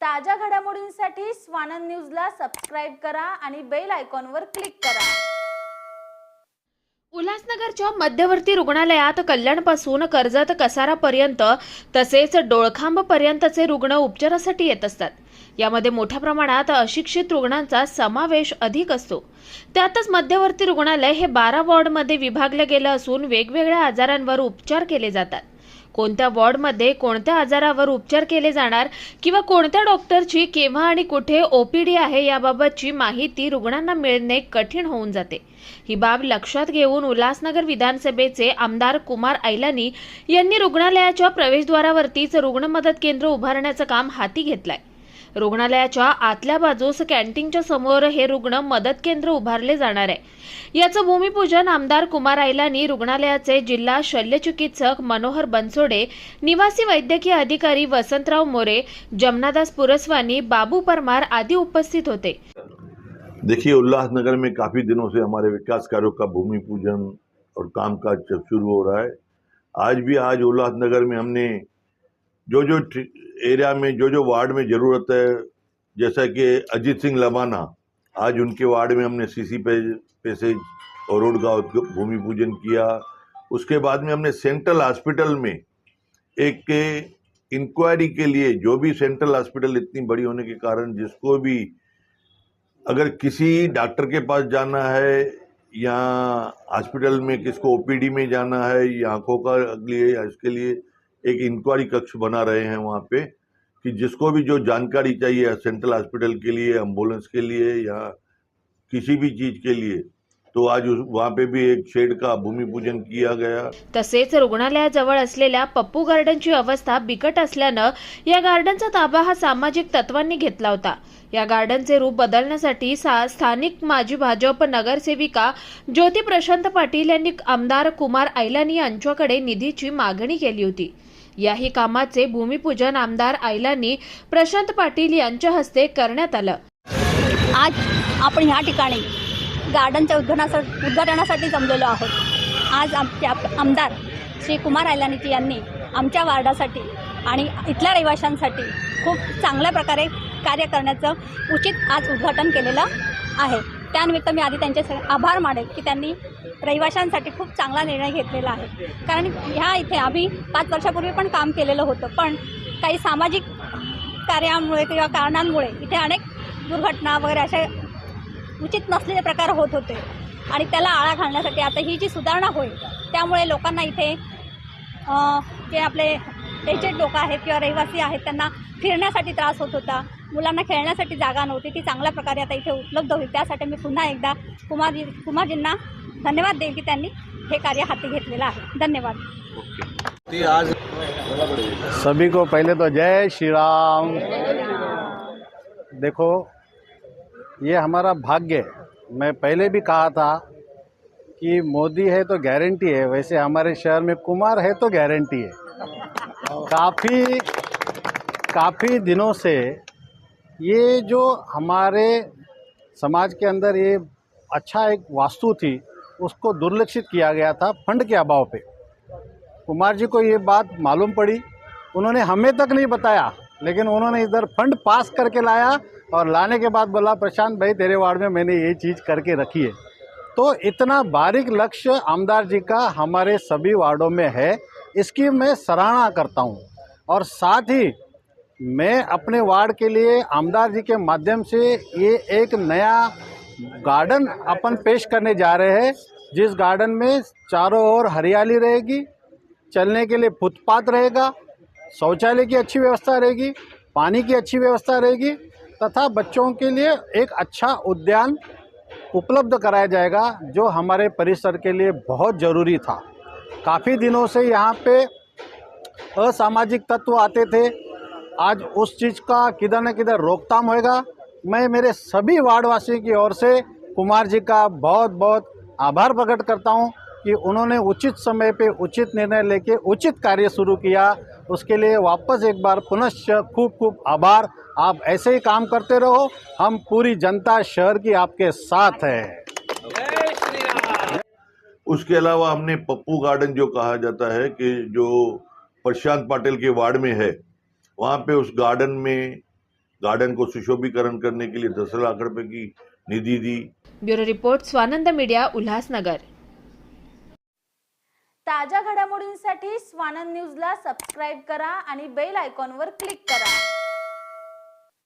ताज्या घडामोडींसाठी स्वानंद न्यूजला सबस्क्राईब करा आणि बेल आयकॉनवर क्लिक करा. उल्हासनगरच्या मध्यवर्ती रुग्णालयात कल्याणपासून कर्जत कसारापर्यंत तसेच डोळखांबपर्यंतचे रुग्ण उपचारासाठी येत असतात. यामध्ये मोठ्या प्रमाणात अशिक्षित रुग्णांचा समावेश अधिक असतो. त्यातच मध्यवर्ती रुग्णालय हे बारा वॉर्डमध्ये विभागले गेलं असून वेगवेगळ्या आजारांवर उपचार केले जातात. कोणत्या वॉर्डमध्ये कोणत्या आजारावर उपचार केले जाणार किंवा कोणत्या डॉक्टरची केव्हा आणि कुठे ओपीडी आहे याबाबतची माहिती रुग्णांना मिळणे कठीण होऊन जाते. ही बाब लक्षात घेऊन उल्हासनगर विधानसभेचे आमदार कुमार ऐलानी यांनी रुग्णालयाच्या प्रवेशद्वारावरतीच रुग्ण मदत केंद्र उभारण्याचं काम हाती घेतलंय. रुग्णालयाच्या आतल्या बाजूस कॅन्टीनच्या समोर हे रुग्ण मदत केंद्र उभारले जाणार आहे. याचं भूमिपूजन आमदार कुमार आयलानी रुग्णालयाचे जिल्हा शल्यचिकित्सक मनोहर बनसोडे निवासी वैद्यकीय अधिकारी वसंतराव मोरे जमनादास पुरस्वानी बाबू परमार आदी उपस्थित होते. देखिए उल्लासनगर में काफ़ी दिनों से हमारे विकास कार्यों का भूमि पूजन और काम काज जब शुरू हो रहा है आज भी आज उल्लासनगर में हमने जो जो एरिया में जो जो वार्ड में ज़रूरत है, जैसा कि अजीत सिंह लबाना, आज उनके वार्ड में हमने सीसी पे पैसेज और रोड का भूमि पूजन किया। उसके बाद में हमने सेंट्रल हॉस्पिटल में एक इंक्वायरी के लिए, जो भी सेंट्रल हॉस्पिटल इतनी बड़ी होने के कारण, जिसको भी अगर किसी डॉक्टर के पास जाना है, या हॉस्पिटल में किसको ओपीडी में जाना है, या आँखों का लिए, या इसके लिए एक इंक्वायरी कक्ष बना रहे हैं वहाँ पे कि जिसको भी जो जानकारी चाहिए सेंट्रल हॉस्पिटल के लिए एंबुलेंस के लिए या किसी भी चीज़ के लिए तो आज वहाँ पे भी एक शेड का भूमि पूजन किया गया। तसेच रुग्णालयाजवळ असलेल्या पप्पू गार्डनची अवस्था बिकट असल्यानं या गार्डनचा ताबा हा सामाजिक तत्वांनी घेतला होता. या गार्डनचे रूप बदलण्यासाठी सा- स्थानिक माजी भाजप नगरसेविका ज्योती प्रशांत पाटील यांनी आमदार कुमार ऐलानी यांच्याकडे निधीची मागणी केली होती. याही कामाचे भूमिपूजन आमदार ऐलानी प्रशांत पाटील यांच्या हस्ते करण्यात आलं. आज आपण ह्या ठिकाणी गार्डनच्या उद्घाटनासाठी उद्घाटनासाठी जमलेलो आहोत. आज आमचे आप- आमदार श्री कुमार ऐलानीजी यांनी आमच्या वार्डासाठी आणि इथल्या रहिवाशांसाठी खूप चांगल्या प्रकारे कार्य करण्याचं उचित आज उद्घाटन केलेलं आहे. त्यानिमित्त मी आधी त्यांचे आभार मानेल की त्यांनी रहिवाशांसाठी खूप चांगला निर्णय घेतलेला आहे. कारण ह्या इथे आम्ही पाच वर्षापूर्वी पण काम केलेलं होतं पण काही सामाजिक कार्यामुळे किंवा कारणांमुळे इथे अनेक दुर्घटना वगैरे अशा उचित नसलेले प्रकार होत होते. आणि त्याला आळा घालण्यासाठी आता ही जी सुधारणा होईल त्यामुळे लोकांना इथे जे आपले एजेड लोक आहेत किंवा रहिवासी आहेत त्यांना फिरण्यासाठी त्रास होत होता. मुलांना खेळण्यासाठी जागा नव्हती. ती चांगल्या प्रकारे आता इथे उपलब्ध होईल. त्यासाठी मी पुन्हा एकदा कुमारजी कुमारजींना धन्यवाद देईल की त्यांनी हे कार्य हाती घेतलेलं आहे. धन्यवाद. ती आज सभी को पहले तो जय श्री राम. देखो ये हमारा भाग्य है। मैं पहले भी कहा था कि मोदी है तो गारंटी है, वैसे हमारे शहर में कुमार है तो गारंटी है। काफ़ी काफ़ी दिनों से ये जो हमारे समाज के अंदर ये अच्छा एक वास्तु थी, उसको दुर्लक्षित किया गया था फंड के अभाव पे। कुमार जी को ये बात मालूम पड़ी। उन्होंने हमें तक नहीं बताया, लेकिन उन्होंने इधर फंड पास करके लाया और लाने के बाद बोला, प्रशांत भाई, तेरे वार्ड में मैंने ये चीज़ करके रखी है। तो इतना बारीक लक्ष्य आमदार जी का हमारे सभी वार्डों में है, इसकी मैं सराहना करता हूँ। और साथ ही मैं अपने वार्ड के लिए आमदार जी के माध्यम से ये एक नया गार्डन अपन पेश करने जा रहे हैं, जिस गार्डन में चारों ओर हरियाली रहेगी, चलने के लिए फुटपाथ रहेगा, शौचालय की अच्छी व्यवस्था रहेगी, पानी की अच्छी व्यवस्था रहेगी तथा बच्चों के लिए एक अच्छा उद्यान उपलब्ध कराया जाएगा, जो हमारे परिसर के लिए बहुत ज़रूरी था। काफ़ी दिनों से यहाँ पे असामाजिक तत्व आते थे। आज उस चीज़ का किधर न किधर रोकथाम होएगा। मैं मेरे सभी वार्डवासियों की ओर से कुमार जी का बहुत बहुत आभार प्रकट करता हूँ कि उन्होंने उचित समय पे उचित निर्णय लेके उचित कार्य शुरू किया। उसके लिए वापस एक बार पुनश्च खूब खूब आभार। आप ऐसे ही काम करते रहो हम पूरी जनता शहर की आपके साथ है। उसके अलावा हमने पप्पू गार्डन जो कहा जाता है कि जो प्रशांत पाटिल के वार्ड में है वहाँ पे उस गार्डन में गार्डन को सुशोभीकरण करने के लिए दस लाख रुपए की निधि दी। Bureau report Swanand media Ulhasnagar. ताज्या घडामोडींसाठी स्वानंद न्यूजला सबस्क्राईब करा आणि बेल आयकॉनवर क्लिक करा.